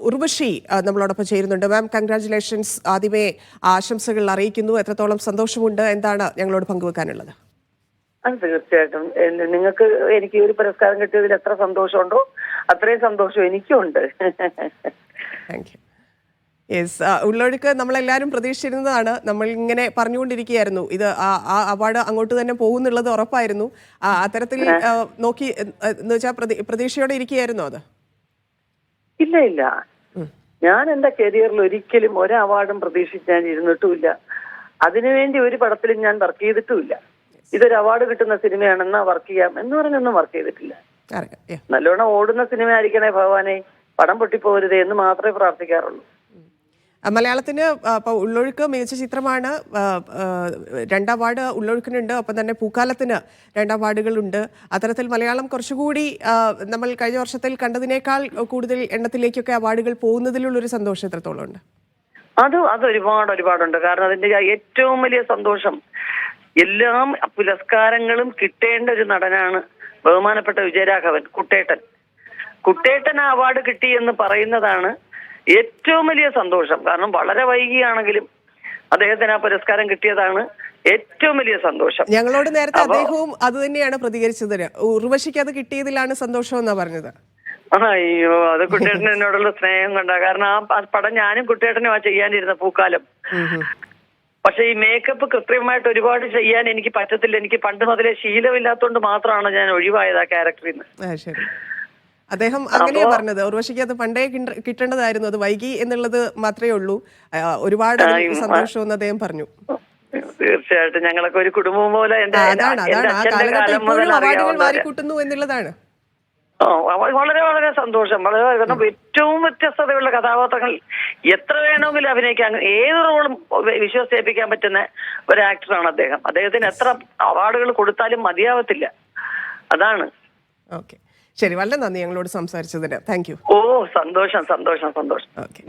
ഉർവശി നമ്മളോടൊപ്പം ചേരുന്നുണ്ട്. മാം കൺഗ്രാറ്റുലേഷൻസ് ആദ്യമേ ആശംസകൾ അറിയിക്കുന്നു. എത്രത്തോളം സന്തോഷമുണ്ട് എന്താണ് ഞങ്ങളോട് പങ്കുവെക്കാനുള്ളത്. അത് തീർച്ചയായിട്ടും. നിങ്ങൾക്ക് എനിക്ക് ഒരു പുരസ്കാരം കിട്ടിയതിൽ എത്ര സന്തോഷമുണ്ടോ അത്രയും സന്തോഷം എനിക്കും ഉണ്ട് യു യെസ് ഉള്ളൊഴുക്ക് നമ്മളെല്ലാവരും പ്രതീക്ഷിച്ചിരുന്നതാണ്. നമ്മൾ ഇങ്ങനെ പറഞ്ഞുകൊണ്ടിരിക്കുകയായിരുന്നു. ഇത് ആ- അവാർഡ് അങ്ങോട്ട് തന്നെ പോകുന്നുള്ളത് ഉറപ്പായിരുന്നു. അത്തരത്തിൽ നോക്കി എന്ന് വെച്ചാൽ പ്രതീക്ഷയോടെ ഇരിക്കുകയായിരുന്നു അത്? ഇല്ല ഇല്ല. ഞാൻ എന്റെ കരിയറിൽ ഒരിക്കലും ഒരു അവാർഡും പ്രതീക്ഷിച്ച് ഞാൻ ഇരുന്നിട്ടുമില്ല അതിനുവേണ്ടി ഒരു പടത്തിലും ഞാൻ വർക്ക് ചെയ്തിട്ടുമില്ല. ഇതൊരു അവാർഡ് കിട്ടുന്ന സിനിമയാണെന്നാ വർക്ക് ചെയ്യാം എന്ന് പറഞ്ഞൊന്നും വർക്ക് ചെയ്തിട്ടില്ല. നല്ലോണം ഓടുന്ന സിനിമ ആയിരിക്കണേ ഭഗവാനെ. പടം പൊട്ടിപ്പോരുതേ എന്ന് മാത്രമേ പ്രാർത്ഥിക്കാറുള്ളൂ. മലയാളത്തിന് ആ, ഇപ്പൊ ഉള്ളൊഴുക്ക് മികച്ച ചിത്രമാണ്. രണ്ട് അവാർഡ് ഉള്ളൊഴുക്കിനുണ്ട്. ഒപ്പം തന്നെ പൂക്കാലത്തിന് രണ്ട് അവാർഡുകളുണ്ട് അത്തരത്തിൽ മലയാളം കുറച്ചുകൂടി നമ്മൾ കഴിഞ്ഞ വർഷത്തിൽ കണ്ടതിനേക്കാൾ കൂടുതൽ എണ്ണത്തിലേക്കൊക്കെ അവാർഡുകൾ പോകുന്നതിലുള്ളൊരു സന്തോഷം എത്രത്തോളം ഉണ്ട്? അത് അത് ഒരുപാട് ഒരുപാടുണ്ട്. കാരണം അതിന്റെ ഏറ്റവും വലിയ സന്തോഷം എല്ലാം പുരസ്കാരങ്ങളും കിട്ടേണ്ട ഒരു നടനാണ് ബഹുമാനപ്പെട്ട വിജയരാഘവൻ കുട്ടേട്ടൻ. കുട്ടേട്ടൻ അവാർഡ് കിട്ടി എന്ന് പറയുന്നതാണ് ഏറ്റവും വലിയ സന്തോഷം. കാരണം വളരെ വൈകിയാണെങ്കിലും അദ്ദേഹത്തിന് ആ പുരസ്കാരം കിട്ടിയതാണ് ഏറ്റവും വലിയ സന്തോഷം. ഞങ്ങളോട് നേരത്തെ അദ്ദേഹവും അത് തന്നെയാണ് പ്രതികരിച്ചത്. ഉർവശിക്ക് അത് കിട്ടിയതിലാണ് സന്തോഷം എന്നാ പറഞ്ഞത്. അയ്യോ അത് കുട്ടേട്ടൻ എന്നോടുള്ള സ്നേഹം കണ്ട. കാരണം ആ പടം ഞാനും കുട്ടിയേട്ടനും ആ ചെയ്യാനിരുന്ന പൂക്കാലം. പക്ഷെ ഈ മേക്കപ്പ് കൃത്യമായിട്ട് ഒരുപാട് ചെയ്യാൻ എനിക്ക് പറ്റത്തില്ല. എനിക്ക് പണ്ട് മുതലേ ശീലമില്ലാത്തതുകൊണ്ട് മാത്രമാണ് ഞാൻ ഒഴിവായത് ആ ക്യാരക്ടറിൽ നിന്ന് ആ ശരി. അദ്ദേഹം അങ്ങനെയാ പറഞ്ഞത്. ഉർവശിക്ക് അത് പണ്ടേ കിട്ടേണ്ടതായിരുന്നു. അത് വൈകി എന്നുള്ളത് മാത്രമേ ഉള്ളൂ. ഒരുപാട് അതിൽ സന്തോഷം അദ്ദേഹം പറഞ്ഞു. തീർച്ചയായിട്ടും ഞങ്ങളൊക്കെ ഒരു കുടുംബം പോലെ എന്നുള്ളതാണ്. വളരെ വളരെ സന്തോഷം. വളരെ കാരണം ഏറ്റവും വ്യത്യസ്തതയുള്ള കഥാപാത്രങ്ങൾ എത്ര വേണമെങ്കിലും അഭിനയിക്കാൻ ഏത് റോളും വിശ്വസിപ്പിക്കാൻ പറ്റുന്ന ഒരു ആക്ടറാണ് അദ്ദേഹം. അദ്ദേഹത്തിന് എത്ര അവാർഡുകൾ കൊടുത്താലും മതിയാവത്തില്ല. അതാണ്. ഓക്കെ. ശരി വളരെ നന്ദി ഞങ്ങളോട് സംസാരിച്ചതിന്. താങ്ക് യു ഓ സന്തോഷം സന്തോഷം സന്തോഷം. ഓക്കെ